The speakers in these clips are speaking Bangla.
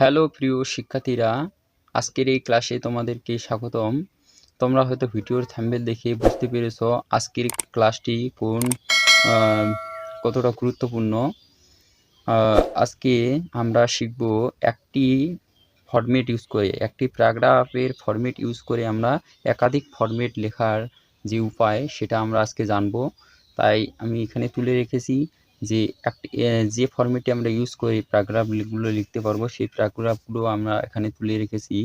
হ্যালো প্রিয় শিক্ষার্থীরা আজকের এই ক্লাসে তোমাদেরকে স্বাগতম তোমরা হয়তো ভিডিওর থাম্বেল দেখে বুঝতে পেরেছ আজকের ক্লাসটি কোন কতটা গুরুত্বপূর্ণ আজকে আমরা শিখব একটি ফরম্যাট ইউজ করে একটি প্যারাগ্রাফের ফরম্যাট ইউজ করে আমরা একাধিক ফরম্যাট লেখার যে উপায় সেটা আমরা আজকে জানব তাই আমি এখানে তুলে রেখেছি যে একটি যে ফর্মেটে আমরা ইউজ করে প্যারাগ্রাফগুলো লিখতে পারবো সেই প্যারাগ্রাফগুলো আমরা এখানে তুলে রেখেছি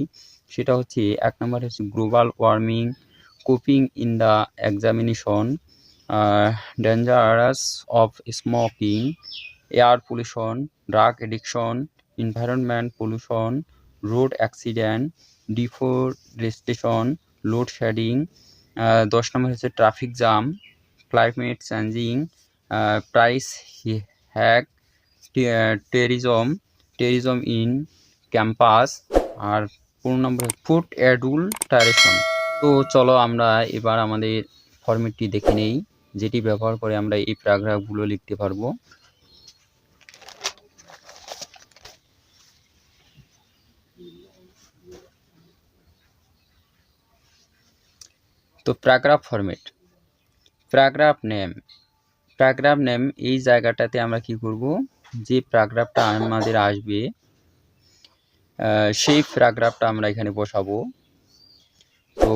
সেটা হচ্ছে এক নম্বর হচ্ছে global warming coping in the examination dangerous of smoking air pollution drug addiction environment pollution road accident deforestation load shedding দশ নম্বর হচ্ছে traffic jam climate changing price hike terrorism terrorism in campus আর পুরো নম্বর ফুড টারেশন তো চলো আমরা এবার আমাদের ফর্মেটটি দেখে নেই যেটি ব্যবহার করে আমরা এই প্যারাগ্রাফগুলো লিখতে পারবো তো paragraph format paragraph name program name এই জায়গাটাতে আমরা কি করব যে প্যারাগ্রাফটা আমাদের আসবে সেই প্যারাগ্রাফটা আমরা এখানে বসাবো তো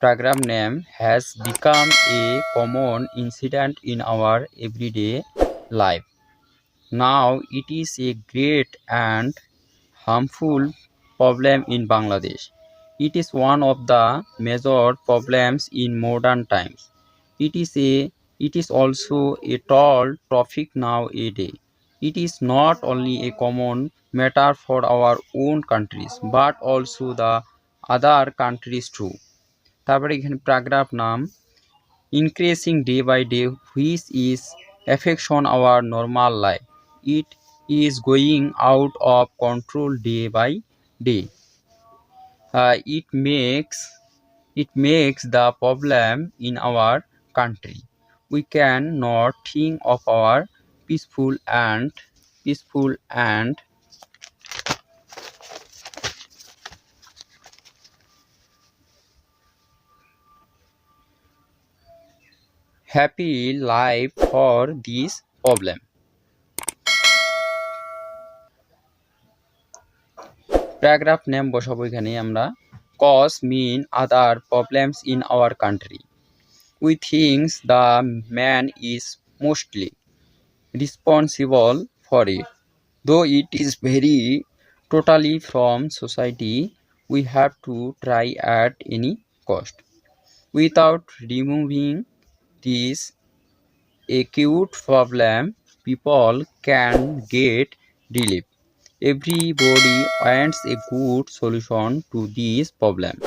paragraph name has become a common incident in our everyday life now it is a great and harmful problem in Bangladesh it is one of the major problems in modern times it is a It is also a tall topic now a day It is not only a common matter for our own countries but also the other countries too. তারপরে এখানে প্যারাগ্রাফ নাম increasing day by day which is effects on our normal life it is going out of control day by day it makes it makes the problem in our country we can not think of our peaceful and peaceful and happy life for this problem paragraph name বসাবো এখানে আমরা cause mean other problems in our country we think the man is mostly responsible for it, though it is very totally from society. We have to try at any cost. Without removing this acute problem, people can get relief. Everybody wants a good solution to this problem.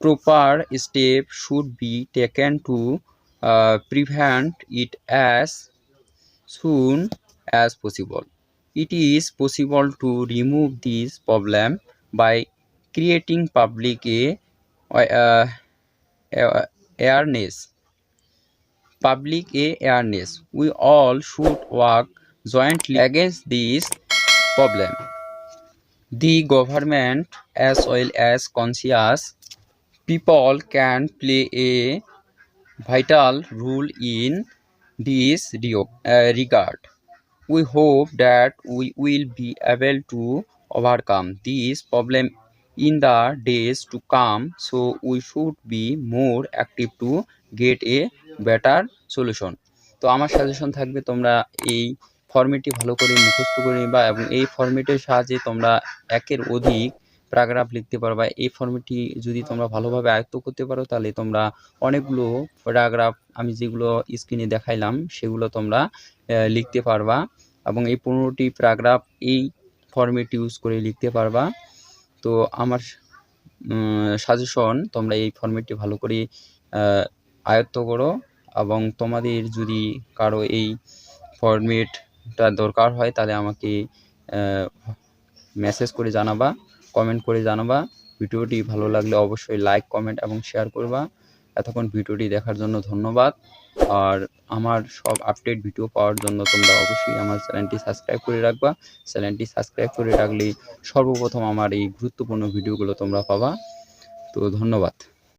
proper step should be taken to uh, prevent it as soon as possible. It is possible to remove this problem by creating public a, uh, awareness. Public a awareness. We all should work jointly against this problem. The government as well as conscious people can play a vital role in this regard. We hope that we will be able to overcome this problem in the days to come, so we should be more active to get a better solution. তো আমার সাজেশন থাকবে তোমরা এই ফর্মেটটি ভালো করে মুখস্থ করে বা এবং এই ফর্মেটের সাহায্যে তোমরা একের অধিক প্যারাগ্রাফ লিখতে পারবা এই ফর্মেটটি যদি তোমরা ভালোভাবে আয়ত্ত করতে পারো তাহলে তোমরা অনেকগুলো প্যারাগ্রাফ আমি যেগুলো স্ক্রিনে দেখাইলাম সেগুলো তোমরা লিখতে পারবা এবং এই পনেরোটি প্যারাগ্রাফ এই ফর্মেট ইউজ করে লিখতে পারবা তো আমার সাজেশন তোমরা এই ফর্মেটটি ভালো করে আয়ত্ত করো এবং তোমাদের যদি কারো এই ফর্মেটটা দরকার হয় তাহলে আমাকে মেসেজ করে জানাবা কমেন্ট করে জানাবা ভিডিওটি ভালো লাগলে অবশ্যই লাইক কমেন্ট এবং শেয়ার করবা এতক্ষণ ভিডিওটি দেখার জন্য ধন্যবাদ আর আমার সব আপডেট ভিডিও পাওয়ার জন্য তোমরা অবশ্যই আমার চ্যানেলটি সাবস্ক্রাইব করে রাখবা চ্যানেলটি সাবস্ক্রাইব করে রাখলে সর্বপ্রথম আমার এই গুরুত্বপূর্ণ ভিডিওগুলো তোমরা পাবা তো ধন্যবাদ